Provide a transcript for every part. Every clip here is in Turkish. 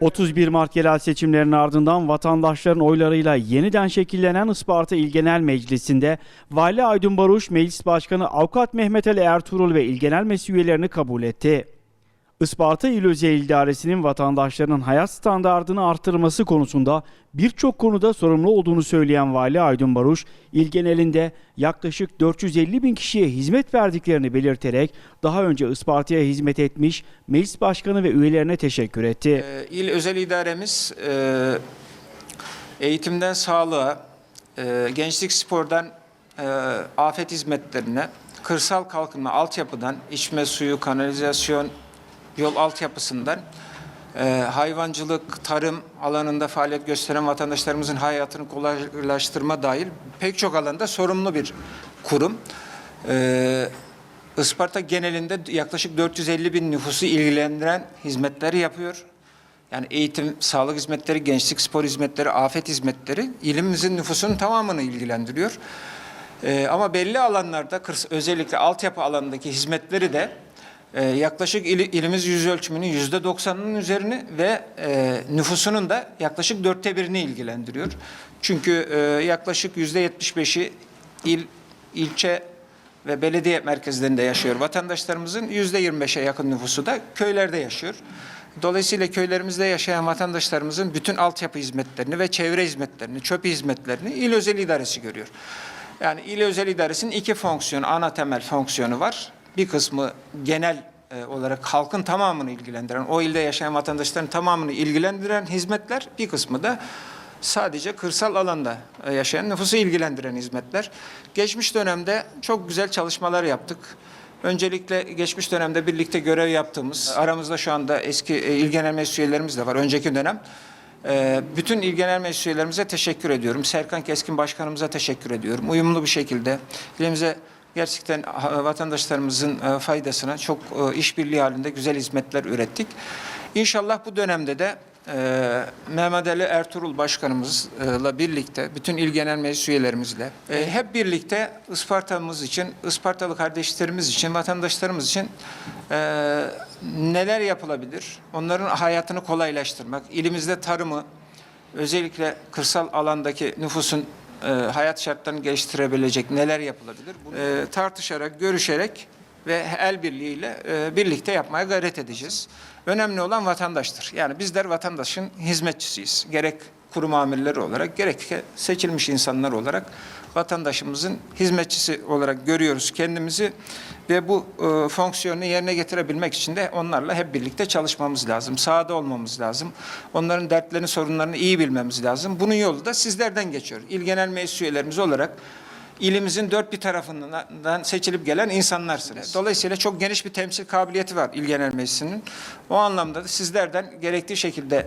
31 Mart yerel seçimlerinin ardından vatandaşların oylarıyla yeniden şekillenen Isparta İl Genel Meclisi'nde Vali Aydın Baruş, Meclis Başkanı Avukat Mehmet Ali Ertuğrul ve İl Genel Meclis üyelerini kabul etti. Isparta İl Özel İdaresi'nin vatandaşlarının hayat standartını artırması konusunda birçok konuda sorumlu olduğunu söyleyen Vali Aydın Baruş, il genelinde yaklaşık 450 bin kişiye hizmet verdiklerini belirterek daha önce Isparta'ya hizmet etmiş meclis başkanı ve üyelerine teşekkür etti. Ee, İl özel idaremiz e, eğitimden sağlığa, e, gençlik spordan e, afet hizmetlerine, kırsal kalkınma altyapıdan, içme suyu, kanalizasyon, yol altyapısından, e, hayvancılık, tarım alanında faaliyet gösteren vatandaşlarımızın hayatını kolaylaştırma dahil pek çok alanda sorumlu bir kurum. E, Isparta genelinde yaklaşık 450 bin nüfusu ilgilendiren hizmetleri yapıyor. Yani eğitim, sağlık hizmetleri, gençlik spor hizmetleri, afet hizmetleri ilimizin nüfusunun tamamını ilgilendiriyor. Ee, ama belli alanlarda özellikle altyapı alanındaki hizmetleri de e, yaklaşık ili- ilimiz yüz ölçümünün yüzde doksanının üzerini ve e, nüfusunun da yaklaşık dörtte birini ilgilendiriyor. Çünkü e, yaklaşık yüzde yetmiş beşi il, ilçe ve belediye merkezlerinde yaşıyor. Vatandaşlarımızın yüzde 25'e yakın nüfusu da köylerde yaşıyor. Dolayısıyla köylerimizde yaşayan vatandaşlarımızın bütün altyapı hizmetlerini ve çevre hizmetlerini, çöp hizmetlerini il özel idaresi görüyor. Yani il özel idaresinin iki fonksiyonu, ana temel fonksiyonu var. Bir kısmı genel e, olarak halkın tamamını ilgilendiren, o ilde yaşayan vatandaşların tamamını ilgilendiren hizmetler, bir kısmı da sadece kırsal alanda e, yaşayan nüfusu ilgilendiren hizmetler. Geçmiş dönemde çok güzel çalışmalar yaptık. Öncelikle geçmiş dönemde birlikte görev yaptığımız, aramızda şu anda eski e, il genel meclis de var, önceki dönem. Bütün il genel meclis teşekkür ediyorum. Serkan Keskin Başkanımıza teşekkür ediyorum. Uyumlu bir şekilde ilimize gerçekten ha- vatandaşlarımızın e, faydasına çok e, işbirliği halinde güzel hizmetler ürettik. İnşallah bu dönemde de e, Mehmet Ali Ertuğrul Başkanımızla birlikte, bütün il genel meclis üyelerimizle e, hep birlikte Isparta'mız için, Ispartalı kardeşlerimiz için, vatandaşlarımız için e, neler yapılabilir? Onların hayatını kolaylaştırmak, ilimizde tarımı, özellikle kırsal alandaki nüfusun e, hayat şartlarını geliştirebilecek neler yapılabilir? Bunu e, tartışarak, görüşerek ve el birliğiyle e, birlikte yapmaya gayret edeceğiz. Önemli olan vatandaştır. Yani bizler vatandaşın hizmetçisiyiz. Gerek kurum amirleri olarak, gerek de seçilmiş insanlar olarak vatandaşımızın hizmetçisi olarak görüyoruz kendimizi ve bu e, fonksiyonu yerine getirebilmek için de onlarla hep birlikte çalışmamız lazım. Sahada olmamız lazım. Onların dertlerini, sorunlarını iyi bilmemiz lazım. Bunun yolu da sizlerden geçiyor. İl Genel Meclis üyelerimiz olarak ilimizin dört bir tarafından seçilip gelen insanlarsınız. Dolayısıyla çok geniş bir temsil kabiliyeti var İl Genel Meclisi'nin. O anlamda da sizlerden gerektiği şekilde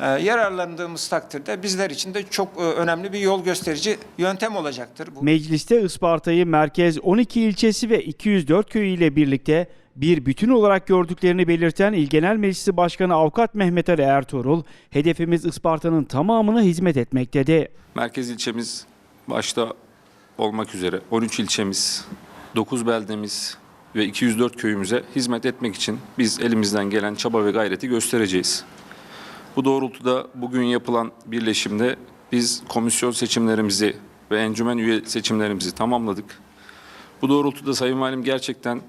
e, yararlandığımız takdirde bizler için de çok e, önemli bir yol gösterici yöntem olacaktır. Bu. Mecliste Isparta'yı merkez 12 ilçesi ve 204 köyü ile birlikte bir bütün olarak gördüklerini belirten İl Genel Meclisi Başkanı Avukat Mehmet Ali Ertuğrul, hedefimiz Isparta'nın tamamına hizmet etmek dedi. Merkez ilçemiz başta olmak üzere 13 ilçemiz, 9 beldemiz ve 204 köyümüze hizmet etmek için biz elimizden gelen çaba ve gayreti göstereceğiz. Bu doğrultuda bugün yapılan birleşimde biz komisyon seçimlerimizi ve encümen üye seçimlerimizi tamamladık. Bu doğrultuda Sayın Valim gerçekten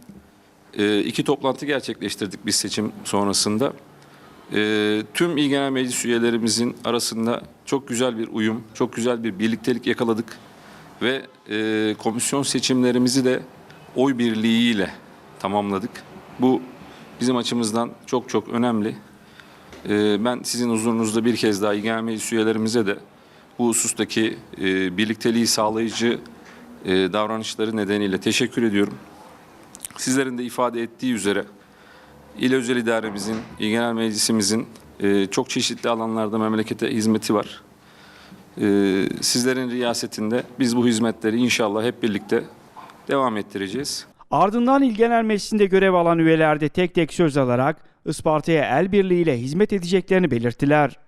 e, iki toplantı gerçekleştirdik biz seçim sonrasında. E, tüm İl Genel Meclis üyelerimizin arasında çok güzel bir uyum, çok güzel bir birliktelik yakaladık ve e, komisyon seçimlerimizi de oy birliğiyle tamamladık. Bu bizim açımızdan çok çok önemli. E, ben sizin huzurunuzda bir kez daha Genel Meclis üyelerimize de bu husustaki e, birlikteliği sağlayıcı e, davranışları nedeniyle teşekkür ediyorum. Sizlerin de ifade ettiği üzere İl Özel İdaremizin, İl Genel Meclisimizin e, çok çeşitli alanlarda memlekete hizmeti var. E, sizlerin riyasetinde biz bu hizmetleri inşallah hep birlikte devam ettireceğiz. Ardından İl Genel Meclisi'nde görev alan üyeler de tek tek söz alarak Isparta'ya el birliğiyle hizmet edeceklerini belirttiler.